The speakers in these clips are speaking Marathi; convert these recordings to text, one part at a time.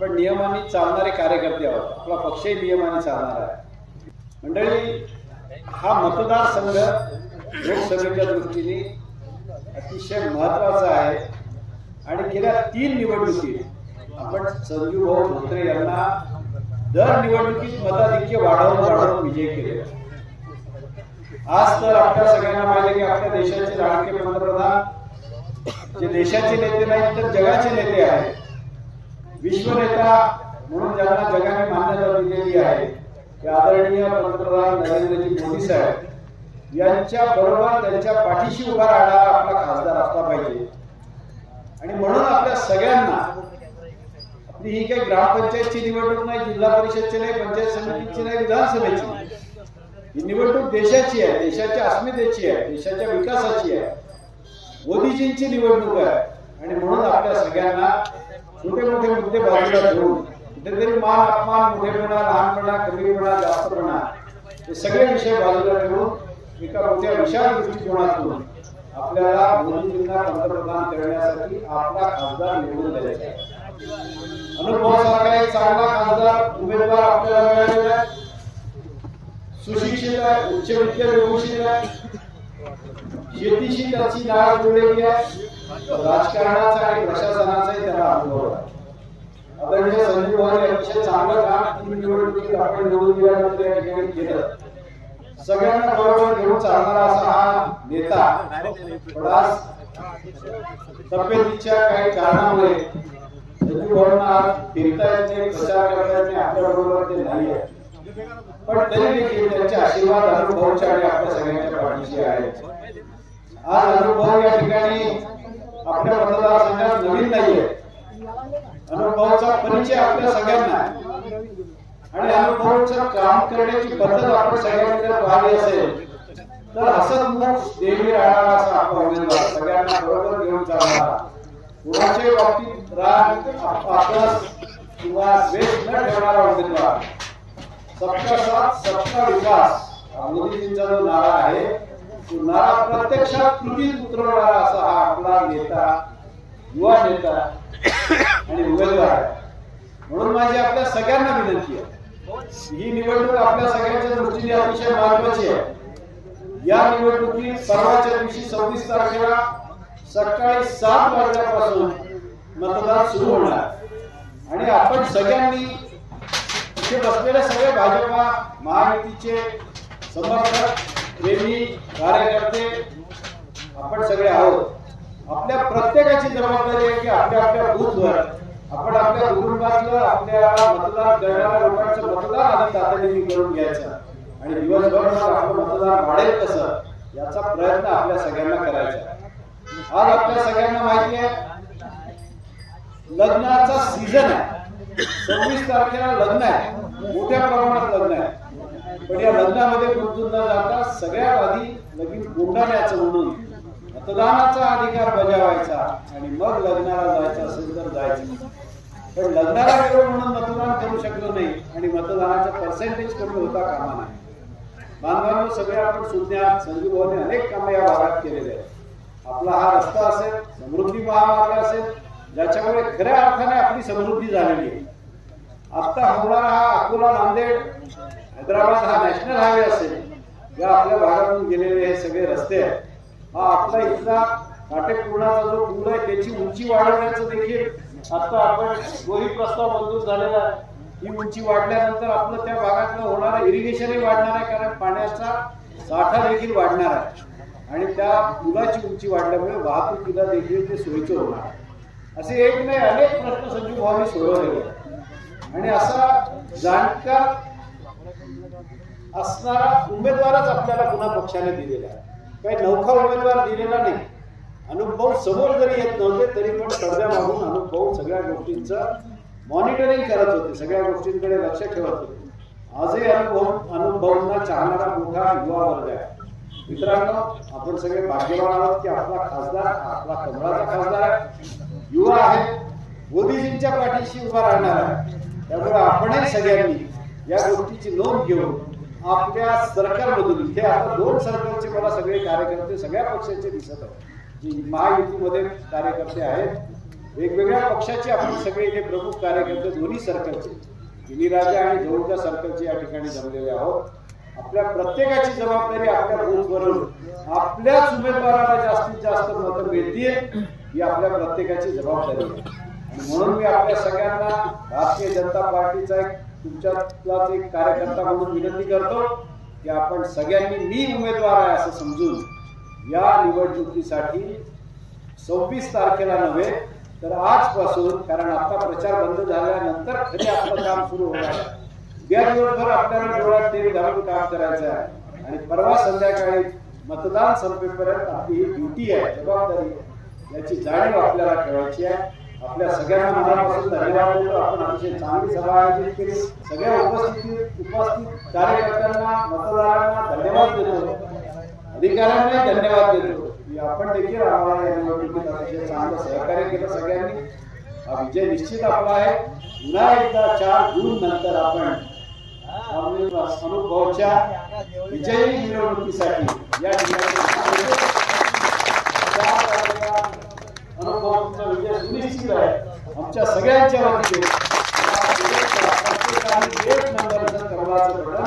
पण नियमाने चालणारे कार्यकर्ते आहोत. आपला पक्षही नियमाने चालणार आहे. मंडळी हा मतदारसंघ लोकसभेच्या दृष्टीने अतिशय महत्त्वाचा आहे. आणि गेल्या तीन निवडणुकीत आपण संजीव भाऊ धोत्रे यांना दर निवडणुकीत मताधिक्य वाढवून वाढवून विजय केले. आज तर आपल्या सगळ्यांना माहिती की आपल्या देशाचे राजकीय पंतप्रधान जे देशाचे नेते नाहीत तर जगाचे नेते आहेत. विश्वनेता म्हणून ज्यांना जगाने मान्यता दिलेली आहे ते आदरणीय पंतप्रधान नरेंद्रजी मोदी साहेब यांच्या बरोबर त्यांच्या पाठीशी उभा राहणारा आपला खासदार असला पाहिजे. आणि म्हणून आपल्या सगळ्यांना आपली ही काही ग्रामपंचायतची निवडणूक नाही जिल्हा परिषदची नाही पंचायत समितीची नाही विधानसभेची नाही. ही निवडणूक देशाची आहे देशाच्या अस्मितेची आहे देशाच्या विकासाची आहे. मोदीजींची निवडणूक आहे. आणि म्हणून आपल्या सगळ्यांना छोटे मोठे मुद्दे बाजूला ठेवून कुठेतरी मान अपमान मोठेपणा लहानपणा कमीपणा जास्तपणा हे सगळे विषय बाजूला ठेवून एका मोठ्या विशाल दृष्टिकोनातून आपल्याला मोदीजींना पंतप्रधान करण्यासाठी आपला खासदार निवडून द्यायचा आहे. अनुभवासारखा एक चांगला खासदार उमेदवार आपल्याला मिळालेला आहे सुशिक्षित आहे उच्च विद्या व्यवस्थित आहे शेतीशी त्याची नाळ जुळलेली आहे. राजकारणाचा आणि प्रशासनाचाही त्याला अनुभव आहे. आदरणीय संजय भाऊ अतिशय चांगलं काम तीन निवडणुकीत आपण निवडून दिल्यानंतर या ठिकाणी केलं. सगळ्यांना बरोबर घेऊन चालणारा असा हा नेता आज तब्येतीच्या काही कारणामुळे संजय भाऊंना आज फिरता येते प्रचार करता येत आपल्या बरोबर ते नाही आहे पण तरी देखील त्यांचे आशीर्वाद अनुभवच्या आणि आपल्या सगळ्यांच्या पाठीशी आहेत. आज अनुभव या ठिकाणी आपल्या मतदारसंघात नवीन नाहीये. अनुभवाचा परिचय आपल्या सगळ्यांना आणि अनुभवाचं काम करण्याची पद्धत आपण सगळ्यांनी जर पाहिली असेल तर हसतमुख देवी राहणारा असा आपला उमेदवार सगळ्यांना बरोबर घेऊन चालणारा. कुणाच्याही बाबतीत राग आपल्यास किंवा द्वेष न ठेवणारा उमेदवार सबका साथ सबका विकास मोदीजींचा जो नारा आहे पुन्हा प्रत्यक्षात कृतीत उतरवणारा असा हा आपला नेता युवा नेता आणि उमेदवार आहे. म्हणून माझी आपल्या सगळ्यांना विनंती आहे. ही निवडणूक आपल्या सगळ्यांच्या दृष्टीने अतिशय महत्वाची आहे. या निवडणुकीत परवाच्या दिवशी सव्वीस तारखेला सकाळी सात वाजल्यापासून मतदान सुरू होणार. आणि आपण सगळ्यांनी इथे बसलेले सगळे भाजपा महायुतीचे समर्थक प्रेमी कार्यकर्ते आपण सगळे आहोत. आपल्या प्रत्येकाची जबाबदारी आहे की आपल्या आपल्या बूथवर आपण आपल्या कुटुंबातलं आपल्या मतदान करणाऱ्या लोकांचं मतदान आधी तातडीने करून घ्यायचं. आणि दिवसभर आपलं मतदान वाढेल कसं याचा प्रयत्न आपल्या सगळ्यांना करायचा आज आपल्या सगळ्यांना माहिती आहे लग्नाचा सीझन आहे. सव्वीस तारखेला लग्न आहे. मोठ्या प्रमाणात लग्न आहे. पण या लग्नामध्ये गुंतून न जाता सगळ्यात आधी लगीन कोंडाण्याचं म्हणून मतदानाचा अधिकार बजावायचा आणि मग लग्नाला जायचं असेल तर जायचं. पण लग्नाला गेलो म्हणून मतदान करू शकलो नाही आणि मतदानाचा पर्सेंटेज कमी होता कामा नाही बांधवांनो सगळे आपण सुज्ञात संजीव भाऊने अनेक कामं या भागात केलेले आहेत. आपला हा रस्ता असेल समृद्धी महामार्ग असेल ज्याच्यामुळे खऱ्या अर्थाने आपली समृद्धी झालेली आहे. आता होणारा हा अकोला नांदेड हैदराबाद हा नॅशनल हायवे असेल या आपल्या भागातून गेलेले हे सगळे रस्ते आहेत. हा आपला इथला काटेपूर्णाचा जो पूल आहे त्याची उंची वाढवण्याचं देखील आता आपण गोही प्रस्ताव मंजूर झालेला आहे. ही उंची वाढल्यानंतर आपलं त्या भागातलं होणारं इरिगेशनही वाढणार आहे कारण पाण्याचा साठा देखील वाढणार आहे. आणि त्या पुलाची उंची वाढल्यामुळे वाहतुकीला देखील ते सोयीचं होणार आहे. असे एक नाही अनेक प्रश्न संजीव भावाने सोडवलेले आणि असा जाणकार असणारा उमेदवारच आपल्याला पुन्हा पक्षाने दिलेला आहे. काही नौखा उमेदवार दिलेला नाही. अनुभव समोर जरी येत नव्हते तरी पण पडद्या मागून अनुभव सगळ्या गोष्टींचं मॉनिटरिंग करत होते सगळ्या गोष्टींकडे लक्ष ठेवत होते. आजही अनुभव अनुभवांना चाहणारा मोठा युवा वर्ग आहे. मित्रांनो आपण सगळे भाग्यवान आहोत की आपला खासदार आपला कमळाचा खासदार आहे. युवा आहे. मोदीजींच्या पाठीशी उभा राहणार आहे. त्यामुळे आपणही सगळ्यांनी या गोष्टीची नोंद घेऊन आपल्या सरकारमधून इथे आता दोन सरकारचे मला सगळे कार्यकर्ते सगळ्या पक्षाचे दिसत आहेत. जे महायुतीमध्ये कार्यकर्ते आहेत वेगवेगळ्या पक्षाचे आपण सगळे इथे प्रमुख कार्यकर्ते दोन्ही सरकारचे. गिरीराजा आणि जवळच्या सरकारचे या ठिकाणी जमलेले आहोत. आपल्या प्रत्येकाची जबाबदारी आपल्या बूथवरून आपल्याच उमेदवाराला जास्तीत जास्त मतं मिळतीये ही आपल्या प्रत्येकाची जबाबदारी आहे. आणि म्हणून मी आपल्या सगळ्यांना भारतीय जनता पार्टीचा एक तुमच्यातलाच एक कार्यकर्ता म्हणून विनंती करतो की आपण सगळ्यांनी मी उमेदवार आहे असं समजून या निवडणुकीसाठी सव्वीस तारखेला नव्हे तर आजपासून कारण आता प्रचार बंद झाल्यानंतर खरे आपलं काम सुरू होणार आहे. उद्या दिवसभर आपल्याला डोळ्यात तेल घालून काम करायचं आहे. आणि परवा संध्याकाळी मतदान संपेपर्यंत आपली ही ड्युटी आहे जबाबदारी आहे. याची जाणीव आपल्याला ठेवायची आहे. आपल्या सगळ्यांना मनापासून धन्यवाद देतो. आपण अतिशय चांगली सभा आयोजित केली. सगळ्या उपस्थित उपस्थित कार्यकर्त्यांना, मतदारांना धन्यवाद देतो. अधिकाऱ्यांनाही धन्यवाद देतो. आपण देखील आम्हाला या निवडणुकीत अतिशय चांगलं सहकार्य केलं सगळ्यांनी. हा विजय निश्चित आपला आहे. पुन्हा एकदा चार जून नंतर आपण अनुभवच्या विजयी निवडणुकीसाठी या ठिकाणी त्या तारखेला अनुभवचा सुनिश्चित आहे आमच्या सगळ्यांच्या वतीने एक नंबरचं कर्माचं बटन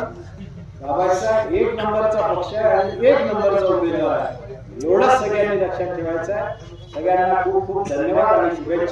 दाबायचा एक नंबरचा पक्ष आहे आणि एक नंबरचा उमेदवार आहे. एवढंच सगळ्यांनी लक्षात ठेवायचं आहे. सगळ्यांना खूप खूप धन्यवाद आणि शुभेच्छा.